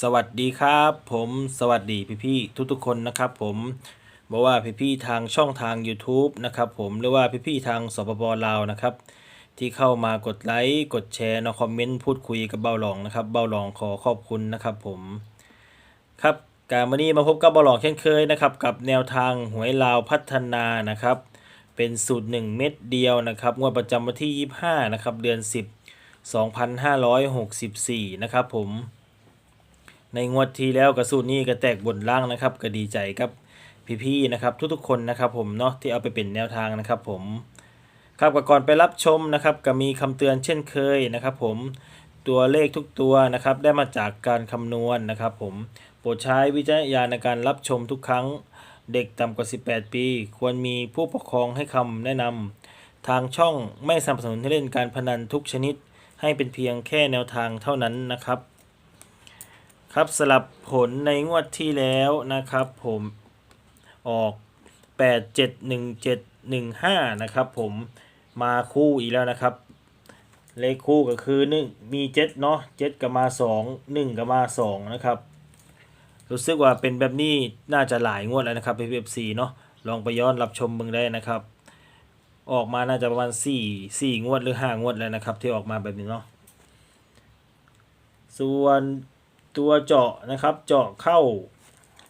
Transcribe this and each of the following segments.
สวัสดีครับ ผมสวัสดีพี่ๆทุกๆคนนะครับ ผมบอกว่าพี่ๆทางช่องทาง YouTube นะครับผมหรือว่าพี่ๆทางสปปลาวนะครับ ที่เข้ามากดไลค์กดแชร์นะคอมเมนต์พูดคุยกับเบ้าหลองนะครับเบ้าหลองขอขอบคุณนะครับผมครับการวันนี้มาพบกับเบ้าหลองเช่นเคยนะครับ กับแนวทางหวยลาวพัฒนานะครับ เป็นสูตร 1 เม็ดเดียวนะครับงวดประจำวันที่ 25นะครับเดือน 10 2564 นะครับผม ในงวดที่แล้วกระสูตรนี้ก็แตกบนล่างนะครับ ก็ดีใจกับพี่ๆนะครับ ทุกๆคนนะครับผมเนาะที่เอาไปเป็นแนวทางนะครับผมครับก่อนไปรับชมนะครับก็มีคำเตือนเช่นเคยนะครับ ผมตัวเลขทุกตัวนะครับได้มาจากการคำนวณนะครับ ผมโปรดใช้วิจารณญาณในการรับชมทุกครั้งเด็กต่ำกว่า 18 ปี ควรมีผู้ปกครองให้คำแนะนำทางช่องไม่สนับสนุนให้เล่นการพนันทุกชนิด ให้เป็นเพียงแค่แนวทางเท่านั้นนะครับ ครับสลับผลในงวดที่แล้วนะครับผมออก 8 7 1 7 1 5 นะครับผมมาคู่อีกแล้วนะครับ เลขคู่ก็คือ1มี7เนาะ7กับมา 2 1กับมา 2 นะครับ รู้สึกว่าเป็นแบบนี้น่าจะหลายงวดแล้วนะครับ PFC เนาะลองไปย้อนรับชมเบิ่งได้นะครับ ออกมาน่าจะประมาณ 4 4 งวดหรือ 5 งวดแล้วนะครับ ที่ออกมาแบบนี้เนาะส่วน ตัวเจาะนะครับ เจาะเข้า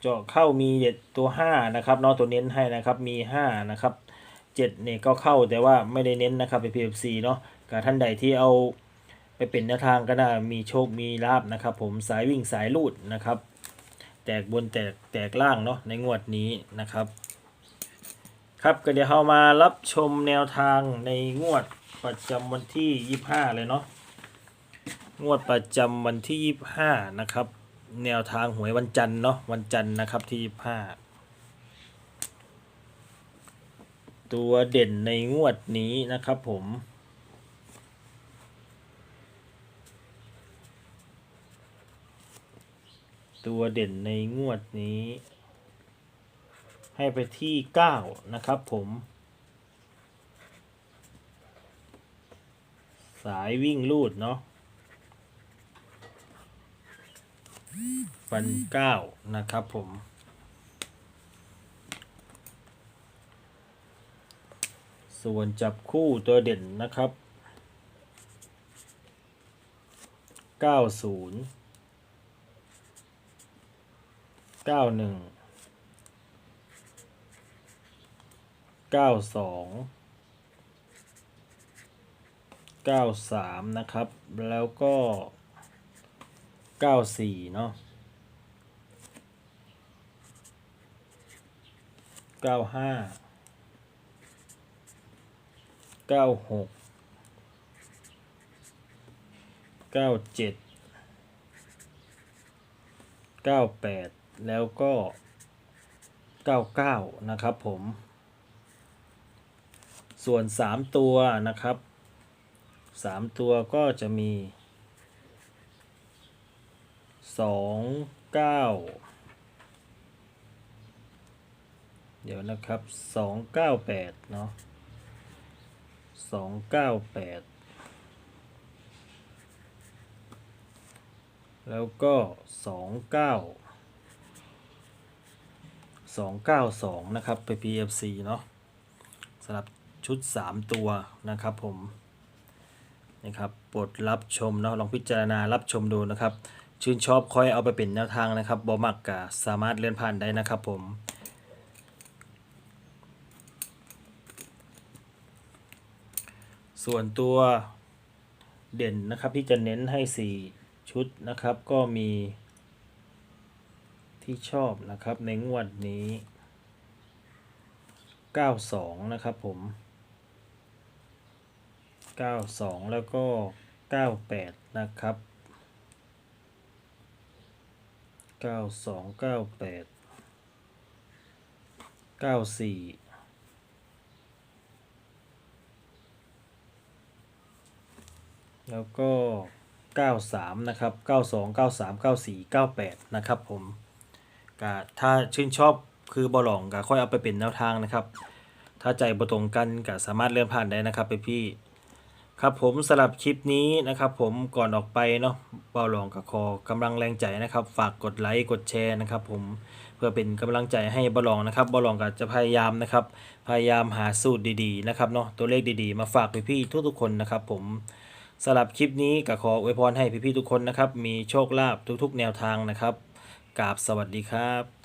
เจาะเข้ามีเด็ดตัว5นะครับเนาะตัวเน้นให้นะครับมี5นะครับ7เนี่ยก็เข้าแต่ว่าไม่ได้เน้นนะครับใน PFC เนาะกับท่านใดที่เอาไปเป็นแนวทางก็น่ามีโชคมีลาบนะครับ ผมสายวิ่งสายลูดนะครับ แตกบนแตกแตกล่างเนาะในงวดนี้นะครับ ครับก็เดี๋ยวเรามารับชมแนวทางในงวดประจำวันที่ 25 เลยเนาะ งวดประจำวันที่25นะครับ แนวทางหวยวันจันทร์เนาะวันจันทร์นะครับที่25ตัวเด่นในงวดนี้นะครับผม ตัวเด่นในงวดนี้ ให้ไปที่9นะครับผมสายวิ่งลูดเนาะ ฟันเก้านะครับผมส่วนจับคู่ตัวเด่นนะครับเก้าศูนย์เก้าหนึ่งเก้าสองเก้าสามนะครับ แล้วก็ เก้าสี่เนาะเก้าห้าเก้าหกเก้าเจ็ดเก้าแปดแล้วก็เก้าเก้านะครับผม ส่วนสามตัวนะครับสามตัวก็จะมี สองเก้าเดี๋ยวนะครับสองเก้าแปดเนาะสองเก้าแปดแล้วก็สองเก้าสองเก้าสองนะครับไป PFC เนาะสำหรับชุดสามตัวนะครับผมนะครับโปรดรับชมเนาะลองพิจารณารับชมดูนะครับ ชื่นชอบค่อยเอาไปเป็นแนวทางนะครับบอมักกะสามารถเลื่อนผ่านได้นะครับผมส่วนตัวเด่นนะครับที่จะเน้นให้ 4 ชุดนะครับ ก็มีที่ชอบนะครับในงวดนี้ 92 นะครับผม 92 แล้วก็ 98 นะครับ เก้าสองเก้าแปดเก้าสี่แล้วก็เก้าสามนะครับเก้าสองเก้าสามเก้าสี่เก้าแปดนะครับผมก็ถ้าชื่นชอบคือบอลองก็ค่อยเอาไปเป็นแนวทางนะครับ ถ้าใจบ่ตรงกันก็สามารถเลื่อนผ่านได้นะครับไปพี่ ครับผมสำหรับคลิปนี้นะครับ ผมก่อนออกไปเนาะเบาหลองกับคอกำลังแรงใจนะครับ ฝากกดไลค์กดแชร์นะครับ ผมเพื่อเป็นกำลังใจให้เบาหลองนะครับเบาหลองก็จะพยายามนะครับ พยายามหาสูตรดีๆนะครับเนาะตัวเลขดีๆ มาฝากพี่ๆทุกๆคนนะครับ ผมสำหรับคลิปนี้ก็ขออวยพรให้พี่ๆทุกคนนะครับ มีโชคลาภทุกๆ แนวทางนะครับกราบสวัสดีครับ